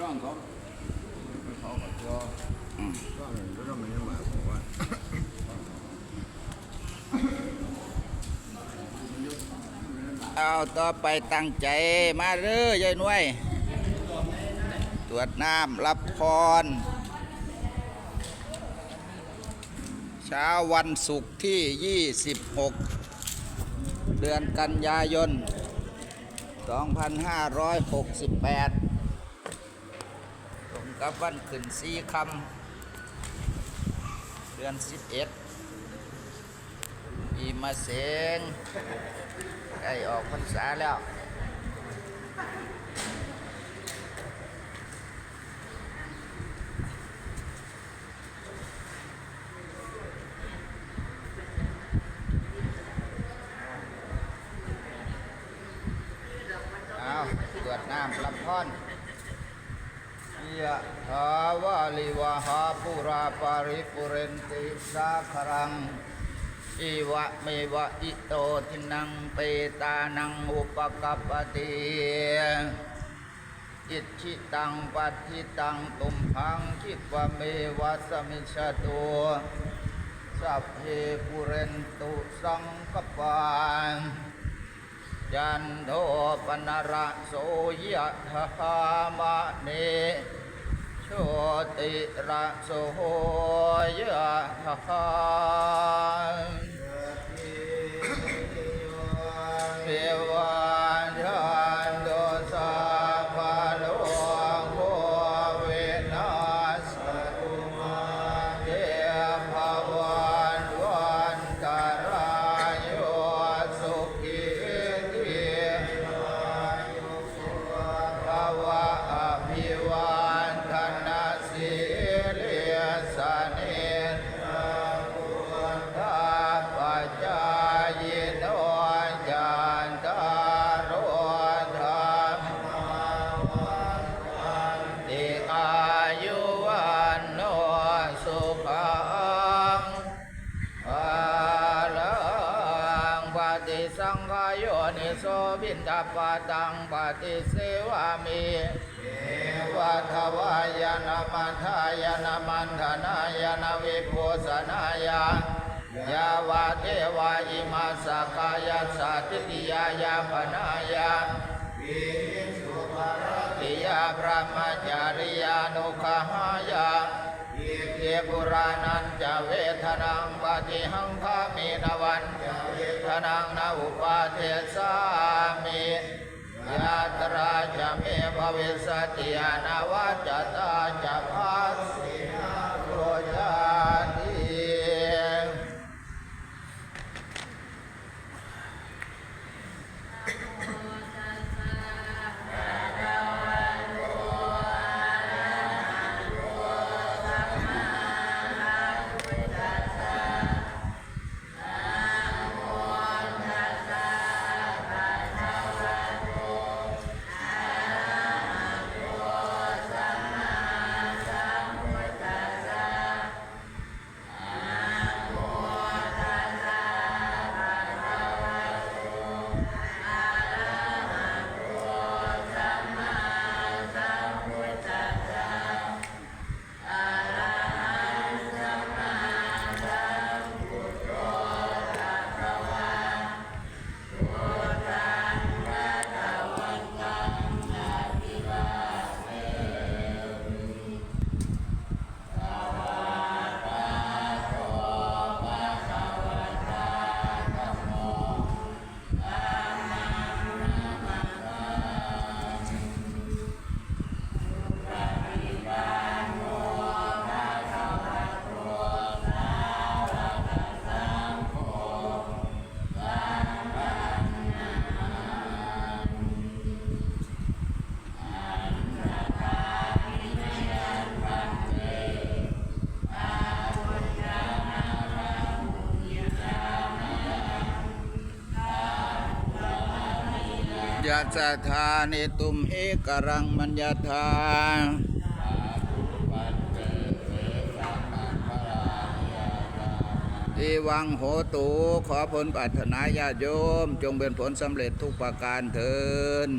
ช่องเขาเขาก็ตัวอืมช่องหนึ่งก็ต้องมีหมายผมว่าเอาต่อไปตั้งใจมาเด้อยายหน่วย ตรวจน้ำรับพร เช้าวันศุกร์ที่ 26 เดือนกันยายน 2568ตรง กับวันขึ้นสีคำเดือน11ปีมาเสงใกล้ออกพรรษาแล้วเอาตรวจน้ำรับพร ยะถาวาลิวหาปุราปาริปุเรนติสาครังอิวะเมวะอิโตทินังเปตานังอุปกัปปติอิชิตังปัฏฐิตังตุมพังคิปะเมวะสมิชตุสัพเพปุเรนตุสังกปานยันโทปนระโสยะธามะเน ติระโสยะทาเท บินทปาตังปฏิเสวามิวัฏวายนามันทายนามันธนายนาวิปุสนายายาวาเทวาอิมาสกายาสัตติยายาปนายาติยาพระมจาริยานุขหายาเทปุรานันจะเวทนังปฏิหังคามีนวันจะเวท นังนาอุปาเทสามิยาตราจะเมภวิสติยานวัจจตา ยะสะธานิตุมเอกรังมัญญาธาอีวังโหตูขอผลปรารถนาญาโยม จงเป็นผลสำเร็จทุกประการเถิน